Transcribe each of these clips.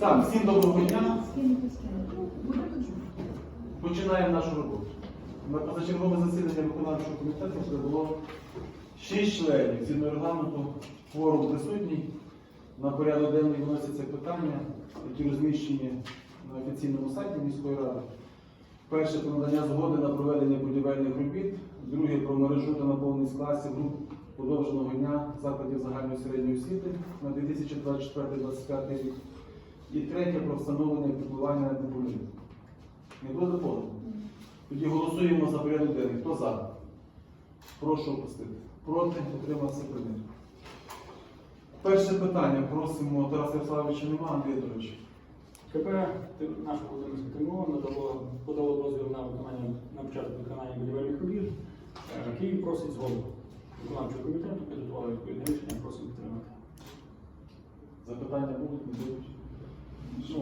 Так, всім доброго дня. Починаємо нашу роботу. На позачергове засідання виконавчого комітету прибуло 6 членів. Згідно регламенту, форум присутній. На порядок денний виносяться питання, які розміщені на офіційному сайті міської ради. Перше про надання згоди на проведення будівельних робіт, друге про мережу та наповненість класів груп подовженого дня закладів загальної середньої освіти на 2024-2025 рік. І третє про встановлення над неповнолітнім. Не буде доповнено? Тоді голосуємо за порядок денний. Хто за? Прошу опустити. Проти утримався прийнято. Перше питання. Просимо Тараса Ярославовича нема, Андрій Анатолійович. КП наше Володимирське ТМО надало подало дозвіл на виконання на початок виконання будівельних робіт. Е, Київ просить згоду виконавчого комітету, підготували відповідне рішення, просимо підтримати. Запитання будуть, не будуть. Ну,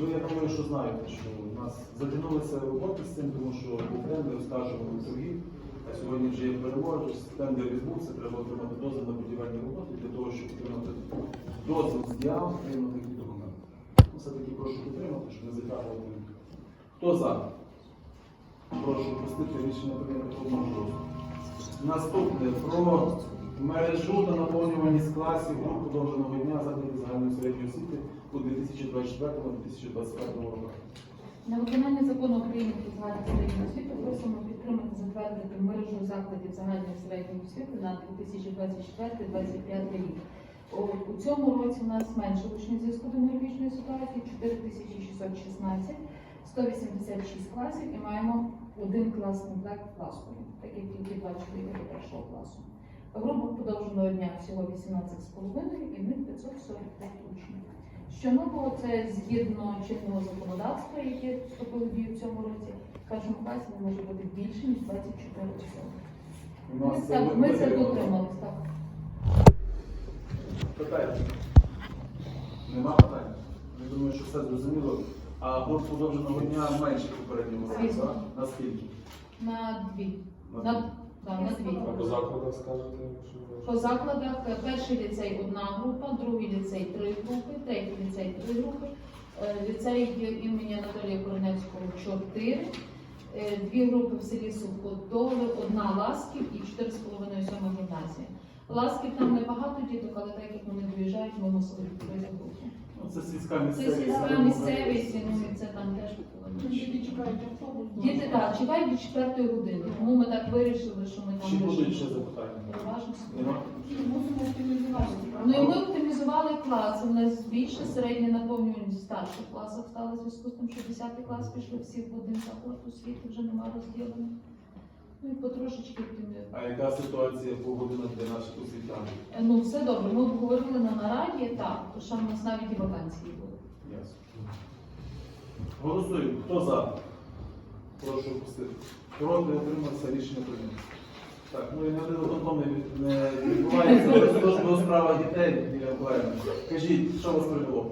ви, я думаю, що знаєте, що у нас затягнулися роботи з цим, тому що був тендер, скажемо, торгів, а сьогодні вже є переможець, тендер відбувся, треба отримати дозвіл на будівельні роботи для того, щоб отримати дозвіл з діям, отримати такі документи. Ну, Все-таки прошу підтримати, щоб не затягувати. Хто за? Прошу простити рішення прийняти одноголосно. Наступне про мережу та наповнюваність класів груп подовженого дня закладів загальної середньої освіти у 2024-2025 роках. На виконання закону України про загальну середню освіту просимо підтримати затвердити мережу закладів загальної середньої освіти на 2024-2025 рік. У цьому році у нас менше учнів зв'язку демографічної ситуації 4616, 186 класів і маємо один клас комплект класу, так як тільки два чоловіки до першого класу. Група подовженого дня всього 18,5 і в них 545 учнів. Щонового це згідно чинного законодавства, яке вступило в дію в цьому році, в першому класі не може бути більше, ніж 24 особи. Ми це, дотримались, так. Питання? Нема питань? Я думаю, що все зрозуміло. А груп подовженого дня менше попереднього року, Звісно. так? Наскільки? На дві. На На, да, на дві. А по закладах скажете, що По закладах е, перший ліцей одна група, другий ліцей три групи, третій ліцей три групи, е, ліцей імені Анатолія Корнецького чотири, е, дві групи в селі Суходоли, одна Ласків і чотири з половиною сьома гімназія. Ласків там небагато діток, але так як вони мусили відкрити групу. Ну, Це сільська Це сільська місцевість, ну, і це там теж Діти чекають автобус. Діти так, чекають до четвертої години, тому ми так вирішили, що ми там Чи будуть ще запитання? Переважно Нема? Мусимо оптимізувати. Ну і ми оптимізували класи. У нас більше середня наповнюваність в старших класах стала в зв'язку з тим, що 10 клас пішли всі в один заклад освіти, вже немає розділення. Ну і потрошечки. А яка ситуація по годинах для наших освітян? Ну все добре. Ми обговорили на нараді, так, що в нас навіть і вакансії були. Ясно. Голосуємо. Хто за? Прошу опустити. Проти отримався рішення прийнято. Так, ну і на виконком не, відбувається розгляд у справах дітей біля Миколаївни. Кажіть, що вас привело?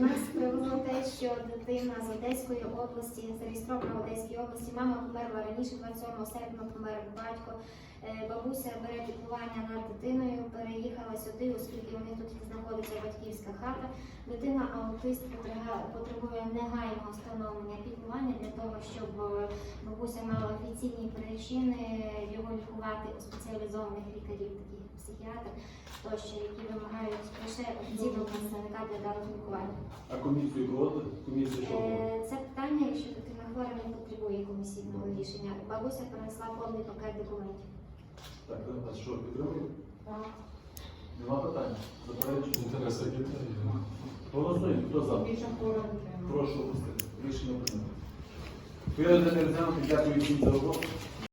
Нас привело те, що дитина з Одеської області, зареєстрована в Одеській області, мама померла раніше, 27 серпня помер батько. Е, Бабуся бере піклування над дитиною, переїхала сюди, оскільки у них тут знаходиться батьківська хата. Дитина аутист потребує негайного встановлення піклування для того, щоб е, бабуся мала офіційні причини його лікувати у спеціалізованих лікарів, психіатр, тощо, які вимагають лише офіційного представника для даного лікування. А комісію проводили? Комісія що? Е, Це питання, якщо дитина хвора, не потребує комісійного рішення. Бабуся принесла повний пакет документів. Так, а що, підтримує? Так. Нема питань? Заперечення? інтереси дітей. Голосуємо. Хто за? Більше хвора дитина. Прошу опустити. Рішення прийнято. Порядок денний розглянути. Дякую всім за роботу.